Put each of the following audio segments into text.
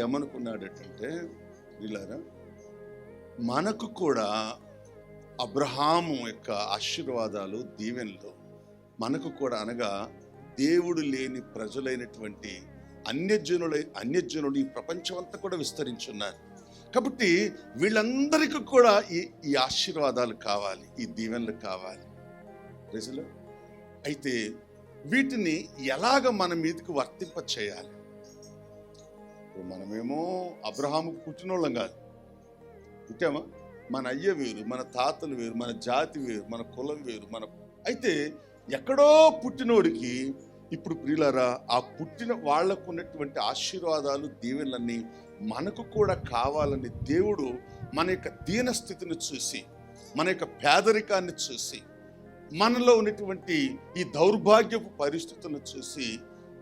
ఏమనుకున్నాడటంటే వీళ్ళారా? మనకు కూడా అబ్రహాము యొక్క ఆశీర్వాదాలు దీవెనలు మనకు కూడా అనగా దేవుడు లేని ప్రజలైనటువంటి అన్యజనుల అన్యజనులు ఈ ప్రపంచం అంతా కూడా విస్తరించున్నారు. కాబట్టి వీళ్ళందరికీ కూడా ఈ ఈ ఆశీర్వాదాలు కావాలి ఈ దీవెనలు కావాలి. ప్రజలు. అయితే వీటిని ఎలాగ మన మీదకు వర్తింప చేయాలి ఇప్పుడు మనమేమో అబ్రహాము పుట్టినోళ్ళం కాదు. పుట్టామా? మన అయ్య వేరు మన తాతలు వేరు మన జాతి వేరు మన కులం వేరు మన అయితే ఎక్కడో పుట్టినోడికి ఇప్పుడు ప్రియులరా ఆ పుట్టిన వాళ్ళకు ఉన్నటువంటి ఆశీర్వాదాలు దీవెనలన్నీ మనకు కూడా కావాలని దేవుడు మన యొక్క దీనస్థితిని చూసి మన యొక్క పేదరికాన్ని చూసి మనలో ఉన్నటువంటి ఈ దౌర్భాగ్యపు పరిస్థితులను చూసి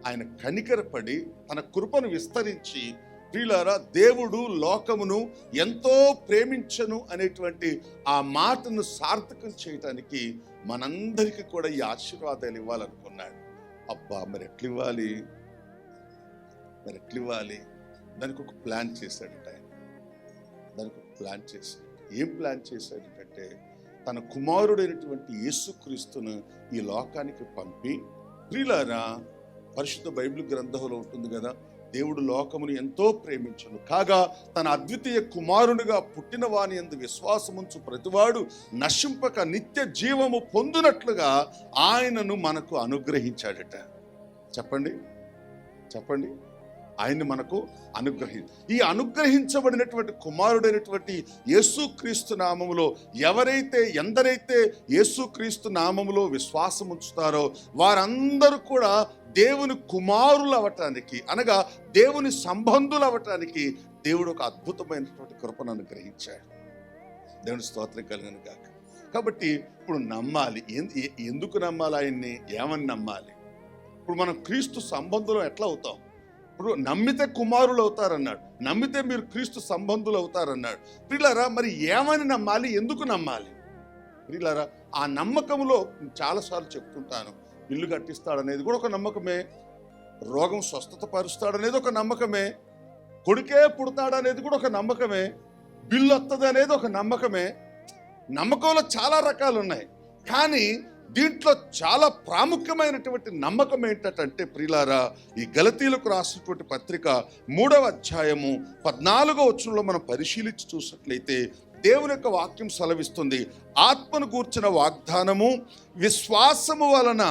ఆయన కనికరపడి తన కృపను విస్తరించి ప్రియులారా దేవుడు లోకమును ఎంతో ప్రేమించను అనేటువంటి ఆ మాటను సార్థకం చేయటానికి మనందరికీ కూడా ఈ ఆశీర్వాదాలు ఇవ్వాలనుకున్నాడు. అబ్బా మరి ఎట్లా ఇవ్వాలి మరి ఎట్లా ఇవ్వాలి దానికి ఒక ప్లాన్ చేశాడట ఆయన. దానికి ఒక ప్లాన్ చేశాడు. ఏం ప్లాన్ చేశాడంటే తన కుమారుడైనటువంటి యేసుక్రీస్తును ఈ లోకానికి పంపి ప్రియులారా పరిశుద్ధ బైబిల్ గ్రంథంలో ఉంటుంది కదా దేవుడు లోకమును ఎంతో ప్రేమించను. కాగా తన అద్వితీయ కుమారునిగా పుట్టిన వాని ఎందు విశ్వాసముంచు ప్రతివాడు నశింపక నిత్య జీవము పొందినట్లుగా ఆయనను మనకు అనుగ్రహించాడట. చెప్పండి చెప్పండి. ఆయన్ని మనకు అనుగ్రహి ఈ అనుగ్రహించబడినటువంటి కుమారుడైనటువంటి యేసుక్రీస్తు నామములో ఎవరైతే ఎందరైతే యేసుక్రీస్తు నామములో విశ్వాసం ఉంచుతారో వారందరూ కూడా దేవుని కుమారులు అవటానికి అనగా దేవుని సంబంధులు అవటానికి దేవుడు ఒక అద్భుతమైనటువంటి కృపను అనుగ్రహించాడు దేవుని స్తోత్రం కలిగిన కాక కాబట్టి ఇప్పుడు నమ్మాలి. ఎందుకు నమ్మాలి ఆయన్ని? ఏమని నమ్మాలి? ఇప్పుడు మనం క్రీస్తు సంబంధులు ఎట్లా అవుతాం? ఇప్పుడు నమ్మితే కుమారులు అవుతారన్నాడు నమ్మితే మీరు క్రీస్తు సంబంధులు అవుతారన్నాడు ప్రియులారా మరి ఏమని నమ్మాలి? ఎందుకు నమ్మాలి? ప్రియులారా ఆ నమ్మకంలో చాలాసార్లు చెప్తుంటాను. ఇల్లు కట్టిస్తాడనేది కూడా ఒక నమ్మకమే. రోగం స్వస్థత పరుస్తాడనేది ఒక నమ్మకమే. కొడుకే పుడతాడనేది కూడా ఒక నమ్మకమే. బిల్లు వస్తుంది అనేది ఒక నమ్మకమే. నమ్మకంలో చాలా రకాలు ఉన్నాయి కానీ దీంట్లో చాలా ప్రాముఖ్యమైనటువంటి నమ్మకం ఏంటంటే ప్రియులారా ఈ గలతీలకు రాసినటువంటి పత్రిక మూడవ అధ్యాయము పద్నాలుగో వచ్చంలో మనం పరిశీలించి చూసినట్లయితే దేవుని యొక్క వాక్యం సెలవిస్తుంది. ఆత్మను కూర్చిన వాగ్దానము విశ్వాసము వలన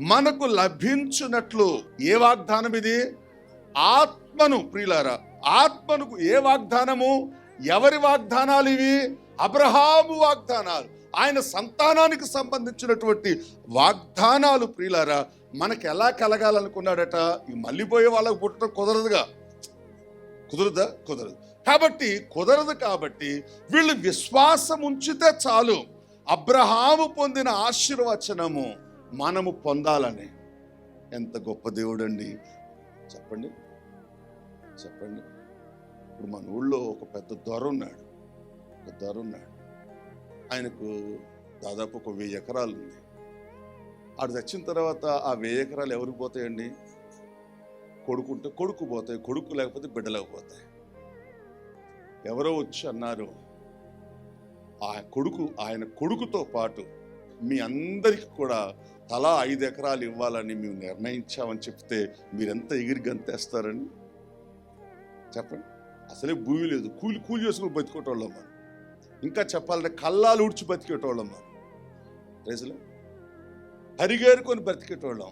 మనకు లభించున్నట్లు ఏ వాగ్దానం ఇది? ఆత్మను ప్రియులారా ఆత్మను ఏ వాగ్దానము? ఎవరి వాగ్దానాలు ఇవి? అబ్రహాము వాగ్దానాలు. ఆయన సంతానానికి సంబంధించినటువంటి వాగ్దానాలు ప్రియులారా మనకు ఎలా కలగాలనుకున్నాడట? ఈ మళ్ళీపోయే వాళ్ళకు పుట్టడం కుదరదుగా. కుదరదా? కుదరదు. కాబట్టి కుదరదు కాబట్టి వీళ్ళు విశ్వాసం ఉంచితే చాలు. అబ్రహాము పొందిన ఆశీర్వచనము మనము పొందాలని. ఎంత గొప్ప దేవుడండి. చెప్పండి. చెప్పండి. ఇప్పుడు మన ఊళ్ళో ఒక పెద్ద దొర ఉన్నాడు. ఒక దొర ఉన్నాడు. ఆయనకు దాదాపు ఒక వెయ్యి ఎకరాలు ఉంది. ఆడు తెచ్చిన తర్వాత ఆ వెయ్యి ఎకరాలు ఎవరికి పోతాయండి? కొడుకుంటే కొడుకు పోతాయి కొడుకు లేకపోతే బిడ్డలేకపోతాయి ఎవరో వచ్చి అన్నారు ఆ కొడుకు ఆయన కొడుకుతో పాటు మీ అందరికి కూడా తలా ఐదు ఎకరాలు ఇవ్వాలని మేము నిర్ణయించామని చెప్తే మీరెంత ఎగిరి గంతేస్తారని చెప్పండి. అసలే భూమి లేదు. కూలి కూలి చేసుకుని బతికేటోళ్ళం మనం. ఇంకా చెప్పాలంటే కల్లాలు ఊడ్చి బతికేటోళ్ళం మనం. ప్రజలు పరిగేరుకొని బ్రతికేటోళ్ళం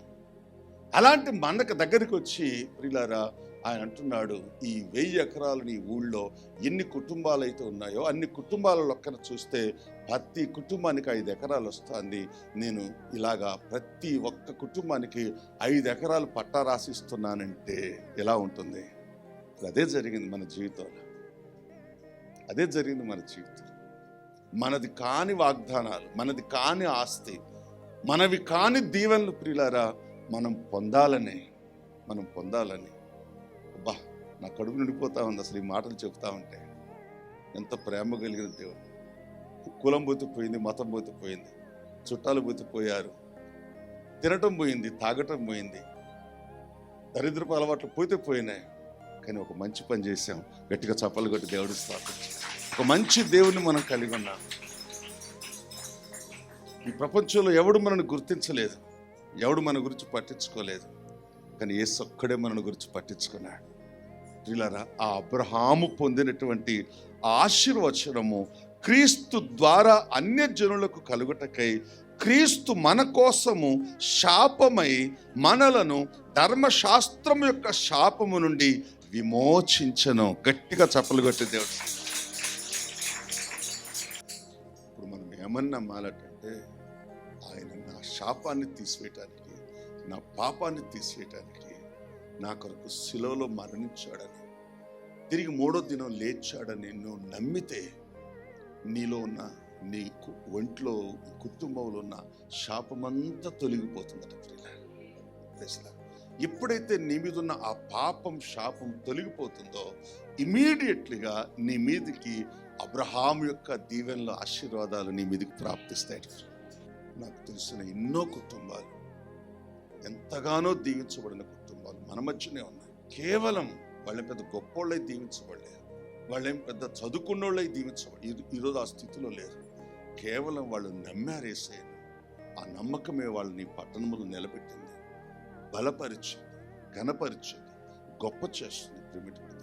అలాంటి మనకు దగ్గరికి వచ్చి ప్రిలారా ఆయన అంటున్నాడు ఈ వెయ్యి ఎకరాలు నీ ఊళ్ళో ఎన్ని కుటుంబాలు అయితే ఉన్నాయో అన్ని కుటుంబాల లెక్కన చూస్తే ప్రతి కుటుంబానికి ఐదు ఎకరాలు వస్తుంది. నేను ఇలాగా ప్రతి ఒక్క కుటుంబానికి ఐదు ఎకరాలు పట్టా రాసిస్తున్నానంటే ఎలా ఉంటుంది? అదే జరిగింది మన జీవితంలో. అదే జరిగింది మన జీవితం మనది కాని వాగ్దానాలు మనది కాని ఆస్తి మనవి కాని దీవెనలు ప్రియులారా మనం పొందాలని మనం పొందాలని అబ్బా నా కడుపు నిండిపోతా ఉంది. అసలు ఈ మాటలు చెబుతా ఉంటే ఎంత ప్రేమ కలిగిన దేవుడు. కులం పోతే పోయింది మతం పోతే పోయింది చుట్టాలు పోతే పోయారు తినటం పోయింది తాగటం పోయింది దరిద్రపు అలవాట్లు పోతే పోయినాయి కానీ ఒక మంచి పని చేశాం. గట్టిగా చప్పలు కొట్టి దేవుడు స్థాపించాం ఒక మంచి దేవుని మనం కలిగి ఉన్నాం. ఈ ప్రపంచంలో ఎవడు మనల్ని గుర్తించలేదు? ఎవడు మన గురించి పట్టించుకోలేదు? కానీ యేసు ఒక్కడే గురించి పట్టించుకున్నాడు. ప్రియులారా ఆ అబ్రహాము పొందినటువంటి ఆశీర్వచనము క్రీస్తు ద్వారా అన్య జనులకు కలుగుటకై క్రీస్తు మన కోసము శాపమై మనలను ధర్మశాస్త్రం యొక్క శాపము నుండి విమోచించను. గట్టిగా చప్పలు కొట్టే దేవుడు. ఇప్పుడు మనం ఏమన్నా నమ్మాలంటే ఆయన నా శాపాన్ని తీసివేయటానికి నా పాపాన్ని తీసేయటానికి నా కొరకు శిలవలో మరణించాడని తిరిగి మూడో దినం లేచాడని నువ్వు నమ్మితే నీలో ఉన్న నీ కు- ఒంట్లో కుటుంబంలో ఉన్న శాపమంతా తొలగిపోతుందట ప్రియులారా. ఎప్పుడైతే నీ మీద ఉన్న ఆ పాపం శాపం తొలగిపోతుందో ఇమీడియట్లీగా నీ మీదకి అబ్రహాం యొక్క దీవెనల ఆశీర్వాదాలు నీ మీదకి ప్రాప్తిస్తాయి నాకు తెలిసిన ఎన్నో కుటుంబాలు ఎంతగానో దీవించబడిన కుటుంబాలు మన మధ్యనే ఉన్నాయి. కేవలం వాళ్ళని పెద్ద గొప్పోళ్ళై దీవించబడలేదు. వాళ్ళేం పెద్ద చదువుకున్నోళ్ళై దీవించబడి ఈ- ఈరోజు ఆ స్థితిలో లేరు. కేవలం వాళ్ళు నమ్మారేసేయను ఆ నమ్మకమే వాళ్ళని పట్టణములు నిలబెట్టింది. బలపరిచింది ఘనపరిచింది గొప్ప చేస్తుంది ప్రిమిటివ్